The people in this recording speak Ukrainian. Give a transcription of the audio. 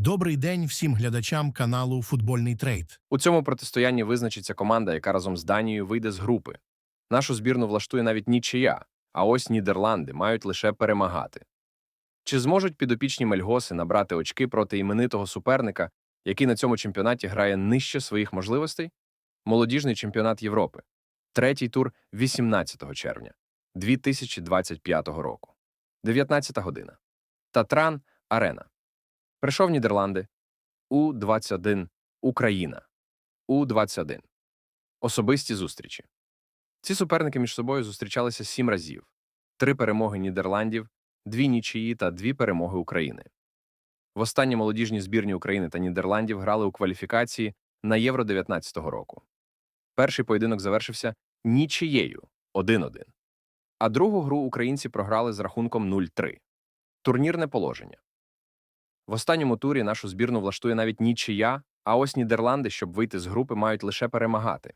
Добрий день всім глядачам каналу Футбольний трейд. У цьому протистоянні визначиться команда, яка разом з Данією вийде з групи. Нашу збірну влаштує навіть нічия, а ось Нідерланди мають лише перемагати. Чи зможуть підопічні Мельгоси набрати очки проти іменитого суперника, який на цьому чемпіонаті грає нижче своїх можливостей? Молодіжний чемпіонат Європи. Третій тур 18 червня 2025 року. 19 година. Татран Арена. Прийшов Нідерланди. У-21 Україна. У-21. Особисті зустрічі. Ці суперники між собою зустрічалися сім разів: три перемоги Нідерландів, дві нічиї та дві перемоги України. Востаннє молодіжні збірні України та Нідерландів грали у кваліфікації на Євро 19-го року. Перший поєдинок завершився нічиєю 1-1, а другу гру українці програли з рахунком 0-3. Турнірне положення. В останньому турі нашу збірну влаштує навіть нічия, а ось Нідерланди, щоб вийти з групи, мають лише перемагати.